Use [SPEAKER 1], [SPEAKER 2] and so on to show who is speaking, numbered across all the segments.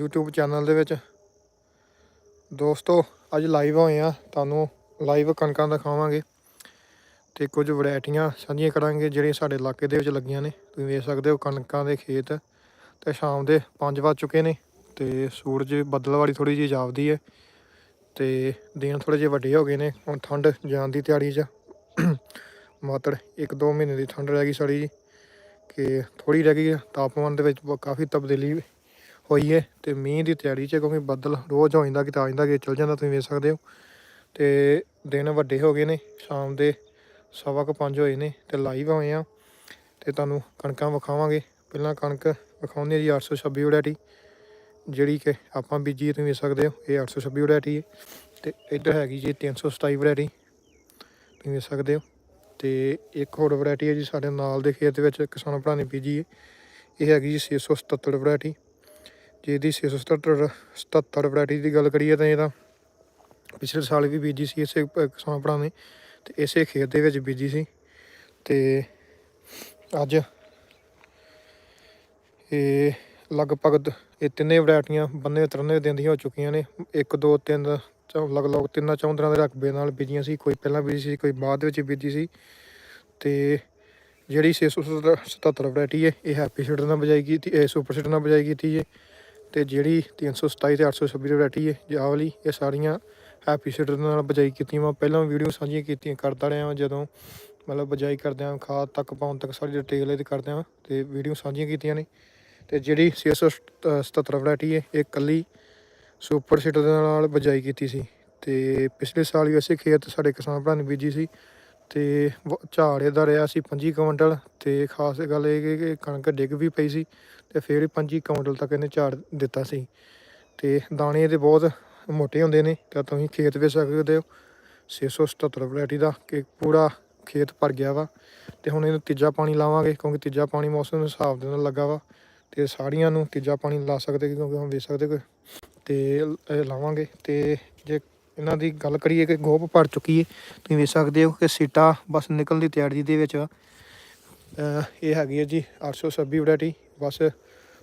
[SPEAKER 1] YouTube channel ਦੇ ਵਿੱਚ। ਦੋਸਤੋ, ਅੱਜ ਲਾਈਵ ਹੋਏ ਆ। ਤੁਹਾਨੂੰ ਲਾਈਵ ਕਣਕਾਂ ਦਿਖਾਵਾਂਗੇ। ਤੇ ਕੁਝ ਵੈਰਾਈਟੀਆਂ ਸਾਂਝੀਆਂ ਕਰਾਂਗੇ, ਜਿਹੜੀਆਂ ਸਾਡੇ ਇਲਾਕੇ ਦੇ ਵਿੱਚ ਲੱਗੀਆਂ ਨੇ। ਤੁਸੀਂ ਵੇਖ ਸਕਦੇ ਹੋ ਕਣਕਾਂ ਦੇ ਖੇਤ। ਤੇ ਸ਼ਾਮ ਦੇ 5 ਵੱਜ ਚੁੱਕੇ ਨੇ। ਤੇ ਸੂਰਜ ਬੱਦਲਵਾੜੀ ਥੋੜੀ ਜਿਹੀ ਜਾਪਦੀ ਹੈ ਤੇ ਦਿਨ ਥੋੜੇ ਜਿਹੇ ਵੱਡੇ ਹੋ ਗਏ ਨੇ। ਹੁਣ ਠੰਡ ਜਾਣ ਦੀ ਤਿਆਰੀ 'ਚ ਮਾਤਰ 1-2 ਮਹੀਨੇ ਦੀ ਠੰਡ ਰਹਿ ਗਈ ਸਾਡੀ ਜੀ ਕਿ ਥੋੜੀ ਰਹਿ ਗਈ ਹੈ ਤਾਪਮਾਨ ਦੇ ਵਿੱਚ ਕਾਫੀ ਤਬਦੀਲੀ ਹੋਈ ਹੈ ਤੇ ਮੀਂਹ ਦੀ ਤਿਆਰੀ 'ਚ ਕਿਉਂਕਿ ਬੱਦਲ ਰੋਜ਼ ਹੋ ਜਾਂਦਾ, ਕਿਤੇ ਆ ਜਾਂਦਾ ਕਿ ਚਲ ਜਾਂਦਾ, ਤੁਸੀਂ ਵੇਖ ਸਕਦੇ ਹੋ। ਤੇ ਦਿਨ ਵੱਡੇ ਹੋ ਗਏ ਨੇ, ਸ਼ਾਮ ਦੇ ਸਵਾ ਕੁ ਪੰਜ ਹੋਏ ਨੇ ਤੇ ਲਾਈਵ ਹੋਏ ਆ ਤੇ ਤੁਹਾਨੂੰ ਕਣਕਾਂ ਵਿਖਾਵਾਂਗੇ। ਪਹਿਲਾਂ ਕਣਕ ਵਿਖਾਉਂਦੇ ਆ ਜੀ 826 ਵੈਰਾਈਟੀ ਜਿਹੜੀ ਕਿ ਆਪਾਂ ਬੀਜੀ ਤੁਸੀਂ ਵੇਖ ਸਕਦੇ ਹੋ, ਇਹ 826 ਵੈਰਾਈਟੀ ਹੈ। ਤੇ ਇੱਧਰ ਹੈਗੀ ਜੀ 327 ਵੈਰਾਈਟੀ ਤੁਸੀਂ ਵੇਖ ਸਕਦੇ ਹੋ। ਤੇ ਇੱਕ ਹੋਰ ਵੈਰਾਈਟੀ ਹੈ ਜੀ, ਸਾਡੇ ਨਾਲ ਦੇ ਖੇਤ ਵਿੱਚ ਕਿਸਾਨ ਭਰਾ ਨੇ ਬੀਜੀ ਹੈ। ਇਹ ਹੈਗੀ ਜੀ 677 ਵੈਰਾਈਟੀ ਜੇ ਇਹਦੀ 677 77 ਵੈਰਾਈਟੀ ਦੀ ਗੱਲ ਕਰੀਏ ਤਾਂ ਇਹਦਾ ਪਿਛਲੇ ਸਾਲ ਵੀ ਬੀਜੀ ਸੀ ਇਸੇ ਕਿਸਾਨ ਭਰਾ ਨੇ ਤੇ ਇਸੇ ਖੇਤ ਦੇ ਵਿੱਚ ਬੀਜੀ ਸੀ ਤੇ ਅੱਜ ਇਹ ਲਗਭਗ ਇਹ ਤਿੰਨੇ ਵੈਰਾਈਟੀਆਂ ਬੰਨੇ ਤਰਨੇ ਦਿਨ ਦੀਆਂ ਹੋ ਚੁੱਕੀਆਂ ਨੇ। 1 2 3 ਲਗਭਗ ਤਿੰਨਾਂ ਚੌਂਦਰਾਂ ਦੇ ਰਕਬੇ ਨਾਲ ਬੀਜੀਆਂ ਸੀ। ਕੋਈ ਪਹਿਲਾਂ ਬੀਜੀ ਸੀ, ਕੋਈ ਬਾਅਦ ਵਿੱਚ ਬੀਜੀ ਸੀ। ਤੇ ਜਿਹੜੀ 677 ਵੈਰਾਈਟੀ ਹੈ, ਇਹ ਹੈਪੀ ਸੀਡਰ ਨਾਲ ਬਜਾਈ ਕੀਤੀ, ਇਹ ਸੁਪਰ ਸੀਡਰ ਨਾਲ ਬਜਾਈ ਕੀਤੀ ਹੈ ਤੇ ਜਿਹੜੀ 327 ਤੇ 826 ਵੈਰਾਈਟੀ ਹੈ, ਜੀ ਆਹ ਵਾਲੀ, ਇਹ ਸਾਰੀਆਂ ਹੈਪੀ ਸੀਡਰ ਨਾਲ ਬਜਾਈ ਕੀਤੀਆਂ ਮੈਂ ਪਹਿਲਾਂ ਵੀਡੀਓ ਸਾਂਝੀਆਂ ਕੀਤੀਆਂ, ਕਰਦਾ ਰਿਹਾ ਵਾਂ ਜਦੋਂ ਮਤਲਬ ਬਜਾਈ ਕਰਦਿਆਂ ਖਾਦ ਤੱਕ, ਪਾਉਣ ਤੱਕ ਸਾਰੀ ਡਿਟੇਲ ਇਹਦੀ ਕਰਦਿਆਂ ਵਾਂ ਤੇ ਵੀਡੀਓ ਸਾਂਝੀਆਂ ਕੀਤੀਆਂ ਨੇ। ਤੇ ਜਿਹੜੀ 677 ਵੈਰਾਈਟੀ ਹੈ, ਇਹ ਕੱਲੀ ਸੁਪਰ ਸੀਡਰ ਦੇ ਨਾਲ ਬਜਾਈ ਕੀਤੀ ਸੀ। ਤੇ ਪਿਛਲੇ ਸਾਲ ਵੀ ਅਸੀਂ ਖੇਤ ਸਾਡੇ ਕਿਸਾਨ ਭਰਾ ਨੇ ਬੀਜੀ ਸੀ ਤੇ ਵ- ਝਾੜ ਇਹਦਾ ਰਿਹਾ ਸੀ 25 ਕੁਇੰਟਲ ਤੇ ਖਾਸ ਗੱਲ ਇਹ ਕਿ- ਕਣਕ ਡਿੱਗ ਵੀ ਪਈ ਸੀ ਤੇ ਫਿਰ ਵੀ 25 ਕੁਇੰਟਲ ਤੱਕ ਇਹਨੇ ਝਾੜ ਦਿੱਤਾ ਸੀ। ਤੇ ਦਾਣੇ ਇਹਦੇ ਬਹੁਤ ਮੋਟੇ ਹੁੰਦੇ ਨੇ, ਤਾਂ ਤੁਸੀਂ ਖੇਤ ਵੇਚ ਸਕਦੇ ਹੋ। 677 ਵੈਰਾਈਟੀ ਦਾ ਕਿ ਪੂਰਾ ਖੇਤ ਭਰ ਗਿਆ ਵਾ। ਤੇ ਹੁਣ ਇਹਨੂੰ ਤੀਜਾ ਪਾਣੀ ਲਾਵਾਂਗੇ ਕਿਉਂਕਿ ਤੀਜਾ ਪਾਣੀ ਮੌਸਮ ਦੇ ਹਿਸਾਬ ਦੇ ਨਾਲ ਲੱਗਾ ਵਾ। ਤੇ ਸਾੜੀਆਂ ਨੂੰ ਤੀਜਾ ਪਾਣੀ ਲਾ ਸਕਦੇ ਕਿਉਂਕਿ ਹੁਣ ਵੇਚ ਸਕਦੇ ਕੋਈ ਤੇ ਇਹ ਲਾਵਾਂਗੇ ਤੇ ਜੇ ਇਹਨਾਂ ਦੀ ਗੱਲ ਕਰੀਏ ਕਿ ਗੋਪ ਭਰ ਚੁੱਕੀ ਹੈ ਤੁਸੀਂ ਵੇਖ ਸਕਦੇ ਹੋ ਕਿ ਸੀਟਾਂ ਬਸ ਨਿਕਲਣ ਦੀ ਤਿਆਰੀ ਦੇ ਵਿੱਚ ਆ। ਇਹ ਹੈਗੀ ਹੈ ਜੀ 826 ਵੈਰਾਈਟੀ ਬਸ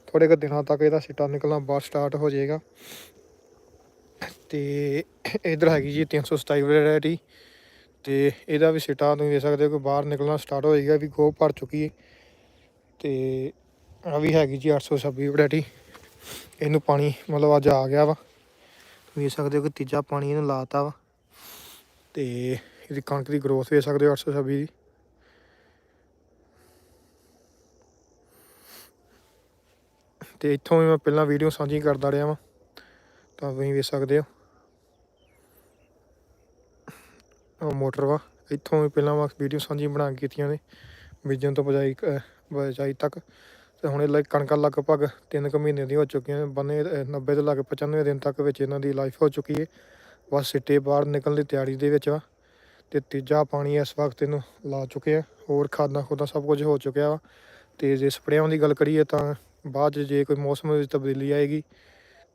[SPEAKER 1] ਥੋੜੇ ਕੁ ਦਿਨਾਂ ਤੱਕ ਇਹਦਾ ਸੀਟਾਂ ਨਿਕਲਣਾ ਬਾਅਦ ਸਟਾਰਟ ਹੋ ਜਾਏਗਾ। ਤੇ ਇਧਰ ਹੈਗੀ ਜੀ 327 ਵੈਰਾਈਟੀ ਤੇ ਇਹਦਾ ਵੀ ਸੀਟਾ ਤੁਸੀਂ ਵੇਖ ਸਕਦੇ ਹੋ ਕਿ ਬਾਹਰ ਨਿਕਲਣਾ ਸਟਾਰਟ ਹੋ ਹੋਏਗਾ ਵੀ ਗੋਪ ਭਰ ਚੁੱਕੀ ਹੈ ਤੇ ਆ ਵੀ ਹੈਗੀ ਜੀ 826 ਵੈਰਾਈਟੀ ਇਹਨੂੰ ਪਾਣੀ ਮਤਲਬ ਅੱਜ ਆ ਗਿਆ ਵਾ। ਵੇਖ ਸਕਦੇ ਹੋ ਕਿ ਤੀਜਾ ਪਾਣੀ ਇਹਨੂੰ ਲਾਤਾ ਵਾ। ਤੇ ਇਹਦੀ ਕਣਕ ਦੀ ਗਰੋਥ ਵੇਖ ਸਕਦੇ ਹੋ 826 ਦੀ। ਤੇ ਇੱਥੋਂ ਵੀ ਮੈਂ ਪਹਿਲਾਂ ਵੀਡੀਓ ਸਾਂਝੀ ਕਰਦਾ ਰਿਹਾ ਵਾਂ, ਤਾਂ ਤੁਸੀਂ ਵੇਖ ਸਕਦੇ ਹੋ। ਉਹ ਮੋਟਰ ਵਾ, ਇੱਥੋਂ ਵੀ ਪਹਿਲਾਂ ਮੈਂ ਵੀਡੀਓ ਸਾਂਝੀ ਬਣਾ ਕੇ ਕੀਤੀਆਂ ਨੇ, ਬੀਜਣ ਤੋਂ ਬਜਾਈ ਬਜਾਈ ਤੱਕ। ਤੇ ਹੁਣ ਇਹ ਲਈ ਕਣਕਾਂ ਲਗਭਗ 3 ਕੁ ਮਹੀਨੇ ਦੀਆਂ ਹੋ ਚੁੱਕੀਆਂ ਨੇ ਬੰਨੇ ਅਹ, 90 ਤੋਂ ਲੱਗ 95 ਦਿਨ ਤੱਕ ਵਿੱਚ ਇਹਨਾਂ ਦੀ ਲਾਈਫ ਹੋ ਚੁੱਕੀ ਹੈ ਬਸ ਸਿੱਟੇ ਬਾਹਰ ਨਿਕਲਣ ਦੀ ਤਿਆਰੀ ਦੇ ਵਿੱਚ ਵਾ ਤੇ ਤੀਜਾ ਪਾਣੀ ਇਸ ਵਕਤ ਇਹਨੂੰ ਲਾ ਚੁੱਕੇ ਆ। ਹੋਰ ਖਾਦਾਂ ਖੁਦਾਂ ਸਭ ਕੁਝ ਹੋ ਚੁੱਕਿਆ ਵਾ। ਤੇ ਜੇ ਸਪਰੇਆਂ ਦੀ ਗੱਲ ਕਰੀਏ ਤਾਂ ਬਾਅਦ 'ਚ ਜੇ ਕੋਈ ਮੌਸਮ ਵਿੱਚ ਤਬਦੀਲੀ ਆਏਗੀ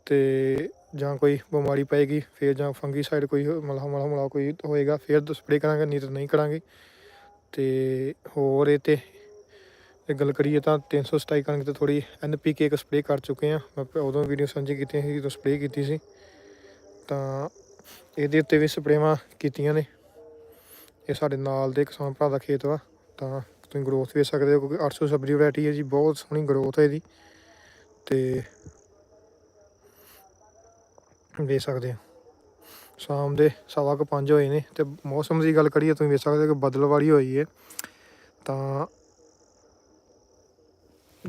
[SPEAKER 1] ਤੇ ਜਾਂ ਕੋਈ ਬਿਮਾਰੀ ਪਏਗੀ ਫਿਰ ਜਾਂ ਫੰਗੀਸਾਈਡ ਕੋਈ ਮਲਹਾ ਮਲਹਾ ਮਲਾ ਕੋਈ ਹੋਏਗਾ ਫਿਰ ਸਪਰੇਅ ਕਰਾਂਗੇ ਨਹੀਂ ਤਾਂ ਨਹੀਂ ਕਰਾਂਗੇ। ਤੇ ਹੋਰ ਇਹ ਤੇ ਇਹ ਗੱਲ ਕਰੀਏ ਤਾਂ 327 ਕਣਕ ਤੇ ਥੋੜੀ ਐਨਪੀਕੇ ਇੱਕ ਸਪਰੇਅ ਕਰ ਚੁੱਕੇ ਆ ਮੈਂ ਉਦੋਂ ਵੀਡੀਓ ਸਾਂਝੀ ਕੀਤੀ ਸੀ, ਜਦੋਂ ਸਪਰੇਅ ਕੀਤੀ ਸੀ। ਤਾਂ ਇਹਦੇ ਉੱਤੇ ਵੀ ਸਪਰੇਵਾਂ ਕੀਤੀਆਂ ਨੇ। ਇਹ ਸਾਡੇ ਨਾਲ ਦੇ ਕਿਸਾਨ ਭਰਾ ਦਾ ਖੇਤ ਵਾ। ਤਾਂ ਤੁਸੀਂ ਗਰੋਥ ਵੇਖ ਸਕਦੇ ਹੋ, ਕਿਉਂਕਿ 826 ਵੈਰਾਈਟੀ ਹੈ ਜੀ, ਬਹੁਤ ਸੋਹਣੀ ਗਰੋਥ ਹੈ ਇਹਦੀ। ਤੇ ਵੇਖ ਸਕਦੇ ਹੋ। ਸ਼ਾਮ ਦੇ ਸਵਾ ਕੁ ਪੰਜ ਹੋਏ ਨੇ ਤੇ ਮੌਸਮ ਦੀ ਗੱਲ ਕਰੀਏ, ਤੁਸੀਂ ਵੇਖ ਸਕਦੇ ਹੋ ਕਿ ਬਦਲਵਾੜੀ ਹੋਈ ਹੈ। ਤਾਂ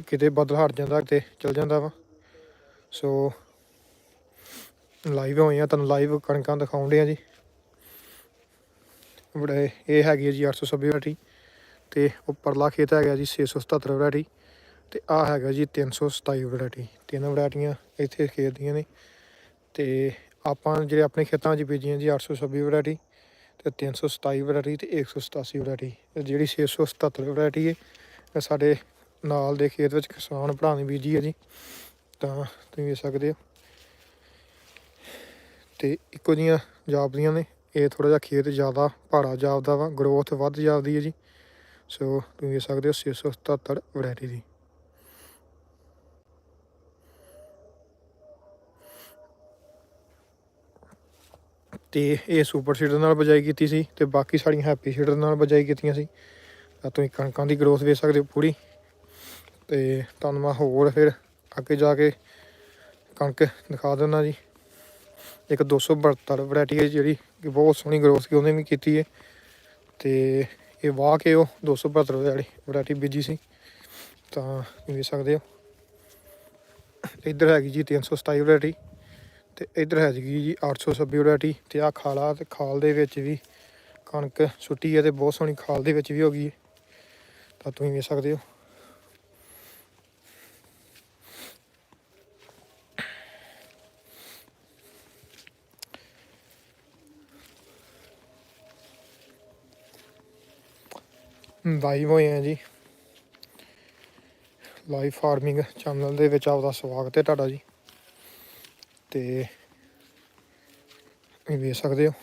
[SPEAKER 1] ਕਿਤੇ ਬਦਲ ਹਟ ਜਾਂਦਾ ਤੇ ਚਲ ਜਾਂਦਾ ਵਾ। ਸੋ ਲਾਈਵ ਹੋਏ ਆ, ਤੁਹਾਨੂੰ ਲਾਈਵ ਕਣਕਾਂ ਦਿਖਾਉਂਦੇ ਆ ਜੀ। ਬੜੇ, ਇਹ ਹੈਗੀ ਹੈ ਜੀ 826 ਵੈਰਾਈਟੀ ਤੇ ਉੱਪਰਲਾ ਖੇਤ ਹੈਗਾ ਜੀ 677 ਵੈਰਾਈਟੀ ਤੇ ਆ ਹੈਗਾ ਜੀ 327 ਵੈਰਾਈਟੀ। ਤਿੰਨ ਵੈਰਾਈਟੀਆਂ ਇੱਥੇ ਖੇਤ ਦੀਆਂ ਨੇ ਤੇ ਆਪਾਂ ਜਿਹੜੇ ਆਪਣੇ ਖੇਤਾਂ 'ਚ ਬੀਜੀਆਂ ਜੀ 826 ਵੈਰਾਈਟੀ ਤੇ 327 ਵੈਰਾਈਟੀ ਤੇ 187 ਵੈਰਾਈਟੀ। ਤੇ ਜਿਹੜੀ 677 ਵੈਰਾਈਟੀ ਹੈ ਸਾਡੇ ਨਾਲ ਦੇ ਖੇਤ ਵਿੱਚ ਕਿਸਾਨ ਭਰਾ ਬੀਜੀ ਹੈ ਜੀ, ਤਾਂ ਤੁਸੀਂ ਵੇਖ ਸਕਦੇ ਹੋ। ਤੇ ਇੱਕੋ ਜੀਆਂ ਜਾਪਦੀਆਂ ਨੇ, ਇਹ ਥੋੜਾ ਜਿਹਾ ਖੇਤ ਜ਼ਿਆਦਾ ਭਾਰਾ ਜਾਪਦਾ ਵਾ ਗਰੋਥ ਵੱਧ ਜਾਪਦੀ ਹੈ ਜੀ। ਸੋ ਤੁਸੀਂ ਵੇਖ ਸਕਦੇ ਹੋ 677 ਵੈਰਾਈਟੀ ਦੀ। ਤੇ ਇਹ ਸੁਪਰ ਸੀਡਰ ਨਾਲ ਬਜਾਈ ਕੀਤੀ ਸੀ, ਤੇ ਬਾਕੀ ਸਾਡੀਆਂ ਹੈਪੀ ਸੀਡਰ ਨਾਲ ਬਜਾਈ ਕੀਤੀਆਂ ਸੀ। ਤਾਂ ਤੁਸੀਂ ਕਣਕਾਂ ਦੀ ਗਰੋਥ ਵੇਖ ਸਕਦੇ ਹੋ ਪੂਰੀ। ਤੇ ਤੁਹਾਨੂੰ ਮੈਂ ਹੋਰ ਫਿਰ ਅੱਗੇ ਜਾ ਕੇ ਕਣਕ ਦਿਖਾ ਦਿੰਦਾ ਜੀ। ਇੱਕ 272 ਵੈਰਾਈਟੀ ਹੈ ਜਿਹੜੀ ਕਿ ਬਹੁਤ ਸੋਹਣੀ ਗਰੋਥ ਕੀ ਉਹਨੇ ਵੀ ਕੀਤੀ ਹੈ। ਤੇ ਇਹ ਵਾਹ ਕੇ ਉਹ 272 ਵਾਲੀ ਵੈਰਾਈਟੀ ਬੀਜੀ ਸੀ। ਤਾਂ ਵੇਖ ਸਕਦੇ ਹੋ। ਇੱਧਰ ਹੈਗੀ ਜੀ 327 ਵੈਰਾਈਟੀ ਤੇ ਇੱਧਰ ਹੈਗੀ ਜੀ 826 ਵੈਰਾਈਟੀ ਤੇ ਆ ਖਾਲਾ ਤੇ ਖਾਲ ਦੇ ਵਿੱਚ ਵੀ ਕਣਕ ਸੁੱਟੀ ਹੈ ਤੇ ਬਹੁਤ ਸੋਹਣੀ ਖਾਲ ਦੇ ਵਿੱਚ ਵੀ ਹੋ ਗਈ ਹੈ। ਤਾਂ ਤੁਸੀਂ ਵੇਖ ਸਕਦੇ ਹੋ। ਲਾਈਵ ਹੋਏ ਆ ਜੀ। ਲਾਈਵ ਫਾਰਮਿੰਗ ਚੈਨਲ ਦੇ ਵਿੱਚ ਆਪਦਾ ਸਵਾਗਤ ਹੈ ਤੁਹਾਡਾ ਜੀ। ਤੇ ਤੁਸੀਂ ਵੇਖ ਸਕਦੇ ਹੋ।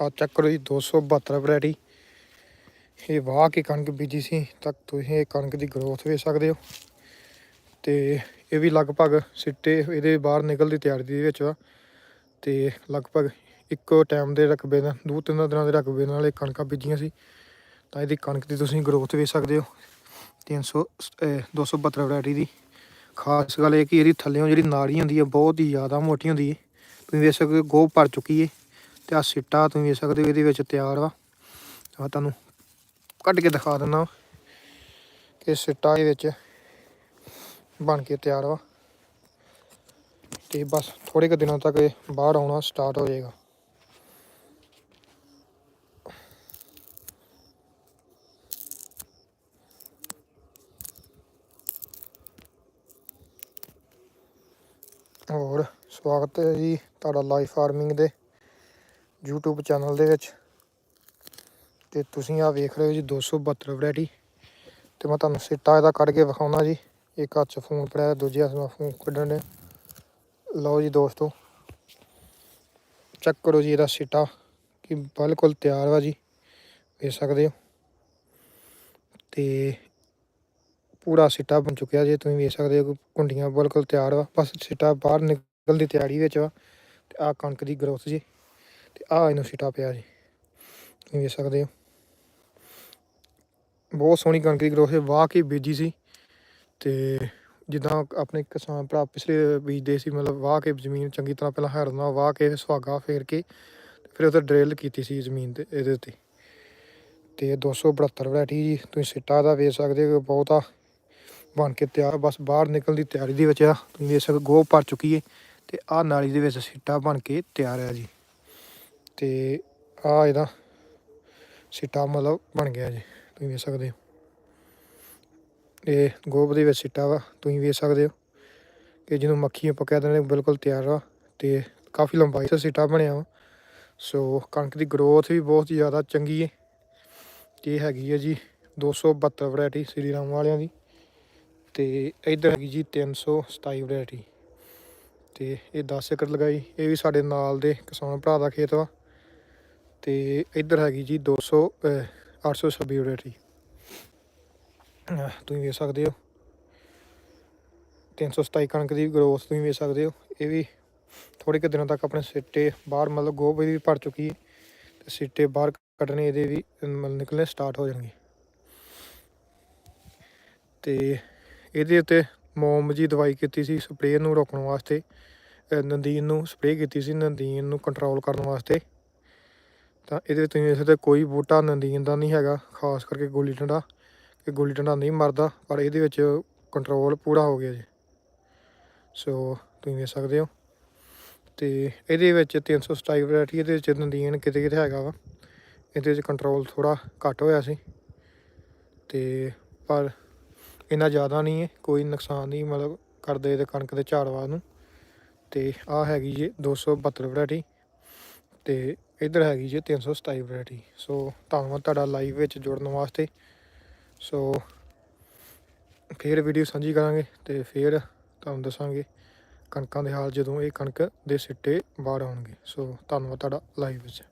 [SPEAKER 1] ਆ ਚੈੱਕ ਕਰੋ ਜੀ 272 ਵੈਰਾਈਟੀ ਇਹ ਵਾਹ ਕੇ ਕਣਕ ਬੀਜੀ ਸੀ ਤੱਕ ਤੁਸੀਂ ਇਹ ਕਣਕ ਦੀ ਗਰੋਥ ਵੇਖ ਸਕਦੇ ਹੋ। ਤੇ ਇਹ ਵੀ ਲਗਭਗ ਸਿੱਟੇ, ਇਹਦੇ ਬਾਹਰ ਨਿਕਲ ਦੀ ਤਿਆਰੀ ਦੇ ਵਿੱਚ ਆ। ਤੇ ਲਗਭਗ ਇੱਕੋ ਟਾਈਮ ਦੇ ਰਕਬੇ ਨਾਲ, ਦੋ ਤਿੰਨ ਦਿਨਾਂ ਦੇ ਰਕਬੇ ਨਾਲ ਇਹ ਕਣਕਾਂ ਬੀਜੀਆਂ ਸੀ। ਤਾਂ ਇਹਦੀ ਕਣਕ ਦੀ ਤੁਸੀਂ ਗਰੋਥ ਵੇਖ ਸਕਦੇ ਹੋ। 300 ਅਹ 272 ਵੈਰਾਈਟੀ ਦੀ। ਖਾਸ ਗੱਲ ਇਹ ਕਿ ਇਹਦੀ ਥੱਲੇੋਂ ਜਿਹੜੀ ਨਾੜੀ ਹੁੰਦੀ ਹੈ ਬਹੁਤ ਹੀ ਜ਼ਿਆਦਾ ਮੋਟੀ ਹੁੰਦੀ ਹੈ ਤੁਸੀਂ ਵੇਖ ਸਕਦੇ ਹੋ ਗੋਹ ਭਰ ਚੁੱਕੀ ਹੈ ਤੇ ਆ ਸਿੱਟਾ ਤੁਸੀਂ ਵੇਖ ਸਕਦੇ ਹੋ, ਇਹਦੇ ਵਿੱਚ ਤਿਆਰ ਵਾ। ਆ ਤੁਹਾਨੂੰ ਕੱਢ ਕੇ ਦਿਖਾ ਦਿੰਦਾ ਕਿ ਸਿੱਟਾ ਇਹ ਵਿੱਚ ਬਣ ਕੇ ਤਿਆਰ ਵਾ। ਤੇ ਬਸ ਥੋੜੇ ਕੁ ਦਿਨਾਂ ਤੱਕ ਇਹ ਬਾਹਰ ਆਉਣਾ ਸਟਾਰਟ ਹੋ ਜਾਏਗਾ। ਹੋਰ, ਸਵਾਗਤ ਹੈ ਜੀ ਤੁਹਾਡਾ ਲਾਈਫ ਫਾਰਮਿੰਗ ਦੇ YouTube ਚੈਨਲ ਦੇ ਵਿੱਚ। ਤੇ ਤੁਸੀਂ ਆ ਵੇਖ ਰਹੇ ਹੋ ਜੀ 272 ਵੈਰਾਈਟੀ ਤੇ ਮੈਂ ਤੁਹਾਨੂੰ ਸਿੱਟਾ ਇਹਦਾ ਕੱਢ ਕੇ ਵਿਖਾਉਣਾ ਜੀ। ਇੱਕ ਹੱਥ 'ਚ ਫੋਨ ਫੜਿਆ, ਦੂਜੇ ਹੱਥ ਨਾਲ ਫੋਨ ਕੱਢਣ ਦੇ ਲਓ ਜੀ ਦੋਸਤੋ। ਚੈੱਕ ਕਰੋ ਜੀ ਇਹਦਾ ਸਿੱਟਾ, ਕਿ ਬਿਲਕੁਲ ਤਿਆਰ ਵਾ ਜੀ। ਵੇਖ ਸਕਦੇ ਹੋ। ਤੇ ਪੂਰਾ ਸਿੱਟਾ ਬਣ ਚੁੱਕਿਆ ਜੇ, ਤੁਸੀਂ ਵੇਖ ਸਕਦੇ ਹੋ ਕਿ ਕੁੰਡੀਆਂ ਬਿਲਕੁਲ ਤਿਆਰ ਵਾ। ਬਸ ਸਿੱਟਾ ਬਾਹਰ ਨਿਕਲ ਦੀ ਤਿਆਰੀ ਵਿੱਚ ਵਾ। ਤੇ ਆਹ ਕਣਕ ਦੀ ਗਰੋਥ ਜੀ। ਤੇ ਆਹ ਇਹਨੂੰ ਸਿੱਟਾ ਪਿਆ ਜੀ। ਤੁਸੀਂ ਵੇਖ ਸਕਦੇ ਹੋ। ਬਹੁਤ ਸੋਹਣੀ ਕਣਕ ਦੀ ਗਰੋਥ ਹੈ। ਵਾਹ ਕੇ ਬੀਜੀ ਸੀ। ਤੇ ਜਿੱਦਾਂ ਆਪਣੇ ਕਿਸਾਨ ਭਰਾ ਪਿਛਲੇ ਬੀਜਦੇ ਸੀ, ਮਤਲਬ ਵਾਹ ਕੇ ਜ਼ਮੀਨ ਚੰਗੀ ਤਰ੍ਹਾਂ ਪਹਿਲਾਂ ਹਰਨਾ ਵਾਹ ਕੇ ਸੁਹਾਗਾ ਫੇਰ ਕੇ ਤੇ ਫਿਰ ਉਹਤੇ ਡਰਿਲ ਕੀਤੀ ਸੀ ਜ਼ਮੀਨ ਤੇ ਇਹਦੇ ਉੱਤੇ। ਤੇ 272 ਵੈਰਾਈਟੀ ਜੀ, ਤੁਸੀਂ ਸਿੱਟਾ ਦਾ ਵੇਚ ਸਕਦੇ ਹੋ ਬਹੁਤਾ ਬਣ ਕੇ ਤਿਆਰ ਬਸ ਬਾਹਰ ਨਿਕਲਣ ਦੀ ਤਿਆਰੀ ਦੇ ਵਿੱਚ ਆ, ਤੁਸੀਂ ਵੇਖ ਸਕਦੇ ਗੋ ਭਰ ਚੁੱਕੀ ਹੈ ਤੇ ਆਹ ਨਾਲੀ ਦੇ ਵਿੱਚ ਸਿੱਟਾ ਬਣ ਕੇ ਤਿਆਰ ਆ ਜੀ। ਤੇ ਆ ਇਹਦਾ ਸਿੱਟਾ ਮਤਲਬ ਬਣ ਗਿਆ ਜੀ, ਤੁਸੀਂ ਵੇਖ ਸਕਦੇ ਹੋ। ਇਹ ਗੋਬ ਦੇ ਵਿੱਚ ਸਿੱਟਾ ਵਾ, ਤੁਸੀਂ ਵੇਖ ਸਕਦੇ ਹੋ ਕਿ ਜਿਹਨੂੰ ਮੱਖੀਆਂ ਪੱਕਿਆ ਦਿੰਦੇ ਬਿਲਕੁਲ ਤਿਆਰ ਆ ਤੇ ਕਾਫੀ ਲੰਬਾਈ ਦਾ ਸਿੱਟਾ ਬਣਿਆ ਵਾ। ਸੋ ਕਣਕ ਦੀ ਗਰੋਥ ਵੀ ਬਹੁਤ ਜ਼ਿਆਦਾ ਚੰਗੀ ਹੈ ਤੇ ਇਹ ਹੈਗੀ ਹੈ ਜੀ 272 ਵੈਰਾਈਟੀ ਸ੍ਰੀ ਰਾਮ ਵਾਲਿਆਂ ਦੀ ਤੇ ਇੱਧਰ ਹੈਗੀ ਜੀ 327 ਵੈਰਾਈਟੀ ਤੇ ਇਹ 10 ਏਕੜ ਲਗਾਈ, ਇਹ ਵੀ ਸਾਡੇ ਨਾਲ ਦੇ ਕਿਸਾਨ ਭਰਾ ਦਾ ਖੇਤ ਵਾ ਤੇ ਇੱਧਰ ਹੈਗੀ ਜੀ 200 ਅਹ 826 ਵੈਰਾਈਟੀ ਅਹ ਤੁਸੀਂ ਵੇਖ ਸਕਦੇ ਹੋ। 327 ਕਣਕ ਦੀ ਗਰੋਥ ਤੁਸੀਂ ਵੇਖ ਸਕਦੇ ਹੋ। ਇਹ ਵੀ ਥੋੜੇ ਕੁ ਦਿਨਾਂ ਤੱਕ ਆਪਣੇ ਸਿੱਟੇ ਬਾਹਰ ਮਤਲਬ ਗੋਭ ਵੀ ਭਰ ਚੁੱਕੀ ਹੈ ਤੇ ਸਿੱਟੇ ਬਾਹਰ ਕੱਢਣੇ ਇਹਦੇ ਵੀ ਮਤਲਬ ਨਿਕਲਣੇ ਸਟਾਰਟ ਹੋ ਜਾਣਗੇ। ਤੇ ਇਹਦੇ ਉੱਤੇ ਮੋਮ ਜੀ ਦਵਾਈ ਕੀਤੀ ਸੀ ਸਪਰੇਅ ਨੂੰ ਰੋਕਣ ਵਾਸਤੇ, ਅਹ ਨਦੀਨ ਨੂੰ ਸਪਰੇਅ ਕੀਤੀ ਸੀ ਨਦੀਨ ਨੂੰ ਕੰਟਰੋਲ ਕਰਨ ਵਾਸਤੇ। ਤਾਂ ਇਹਦੇ ਤੁਸੀਂ ਵੇਖ ਸਕਦੇ ਕੋਈ ਬੂਟਾ ਨਦੀਨ ਦਾ ਨਹੀਂ ਹੈਗਾ, ਖਾਸ ਕਰਕੇ ਗੋਲੀ ਡੰਡਾ। ਕਿ ਗੋਲੀ ਡੰਡਾ ਨਹੀਂ ਮਰਦਾ, ਪਰ ਇਹਦੇ ਵਿੱਚ ਕੰਟਰੋਲ ਪੂਰਾ ਹੋ ਗਿਆ ਜੀ। ਸੋ ਤੁਸੀਂ ਵੇਖ ਸਕਦੇ ਹੋ। ਤੇ ਇਹਦੇ ਵਿੱਚ 327 ਵੈਰਾਈਟੀ ਇਹਦੇ ਵਿੱਚ ਨਦੀਨ ਕਿਤੇ ਕਿਤੇ ਹੈਗਾ ਵਾ। ਇਹਦੇ ਵਿੱਚ ਕੰਟਰੋਲ ਥੋੜਾ ਘੱਟ ਹੋਇਆ ਸੀ। ਤੇ ਪਰ ਇੰਨਾ ਜ਼ਿਆਦਾ ਨਹੀਂ ਹੈ, ਕੋਈ ਨੁਕਸਾਨ ਨਹੀਂ, ਮਤਲਬ ਕਰਦੇ ਇਹਦੇ ਕਣਕ ਦੇ ਝਾੜਵਾ ਨੂੰ ਤੇ ਆ ਹੈਗੀ ਜੀ 272 ਵੈਰਾਈਟੀ ਤੇ ਇੱਧਰ ਹੈਗੀ ਜੀ 327 ਵੈਰਾਈਟੀ ਸੋ ਧੰਨਵਾਦ ਤੁਹਾਡਾ ਲਾਈਵ ਵਿੱਚ ਜੁੜਨ ਵਾਸਤੇ। ਸੋ ਫੇਰ ਵੀਡੀਓ ਸਾਂਝੀ ਕਰਾਂਗੇ ਤੇ ਫੇਰ ਤੁਹਾਨੂੰ ਦੱਸਾਂਗੇ ਕਣਕਾਂ ਦੇ ਹਾਲ ਜਦੋਂ ਇਹ ਕਣਕ ਦੇ ਸਿੱਟੇ ਬਾਹਰ ਆਉਣਗੇ। ਸੋ ਧੰਨਵਾਦ ਤੁਹਾਡਾ ਲਾਈਵ ਵਿੱਚ।